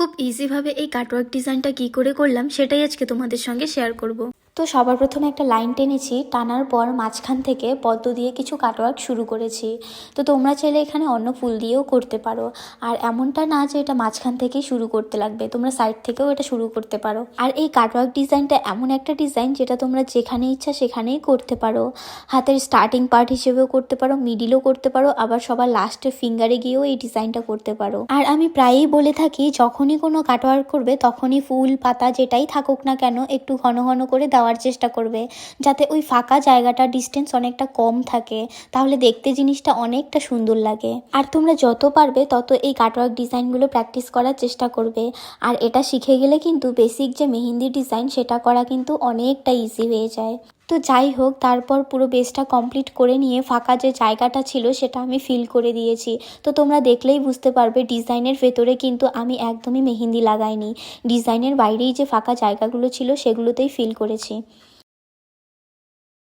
খুব ইজিভাবে এই কাটওয়ার্ক ডিজাইনটা কি করে করলাম সেটাই আজকে তোমাদের সঙ্গে শেয়ার করব। তো সবার প্রথমে একটা লাইন টেনেছি, টানার পর মাঝখান থেকে পদ্ম দিয়ে কিছু কাটওয়ার্ক শুরু করেছি। তো তোমরা চাইলে এখানে অন্য ফুল দিয়েও করতে পারো। আর এমনটা না যে এটা মাঝখান থেকেই শুরু করতে লাগবে, তোমরা সাইড থেকেও এটা শুরু করতে পারো। আর এই কাটওয়ার্ক ডিজাইনটা এমন একটা ডিজাইন যেটা তোমরা যেখানে ইচ্ছা সেখানেই করতে পারো। হাতের স্টার্টিং পার্ট হিসেবেও করতে পারো মিডিলও করতে পারো, আবার সবার লাস্টের ফিঙ্গারে গিয়েও এই ডিজাইনটা করতে পারো। আর আমি প্রায়ই বলে থাকি যখনই কোনো কাটওয়ার্ক করবে, তখনই ফুল, পাতা যেটাই থাকুক না কেন একটু ঘন ঘন করে দেওয়ার চেষ্টা করবে, যাতে ওই ফাঁকা জায়গাটা ডিস্টেন্স অনেকটা কম থাকে। তাহলে দেখতে জিনিসটা অনেকটা সুন্দর লাগে। আর তোমরা যত পারবে, তত এই কাটওয়ার্ক ডিজাইনগুলো প্র্যাকটিস করার চেষ্টা করবে। আর এটা শিখে গেলে কিন্তু বেসিক যে মেহেন্দি ডিজাইন সেটা করা কিন্তু অনেকটা ইজি হয়ে যায়। তো যাই হোক, তারপর পুরো বেসটা কমপ্লিট করে নিয়ে ফাঁকা যে জায়গাটা ছিল সেটা আমি ফিল করে দিয়েছি। তো তোমরা দেখলেই বুঝতে পারবে ডিজাইনের ভেতরে কিন্তু আমি একদমই মেহেন্দি লাগাইনি। ডিজাইনের বাইরেই যে ফাঁকা জায়গাগুলো ছিল সেগুলোতেই ফিল করেছি।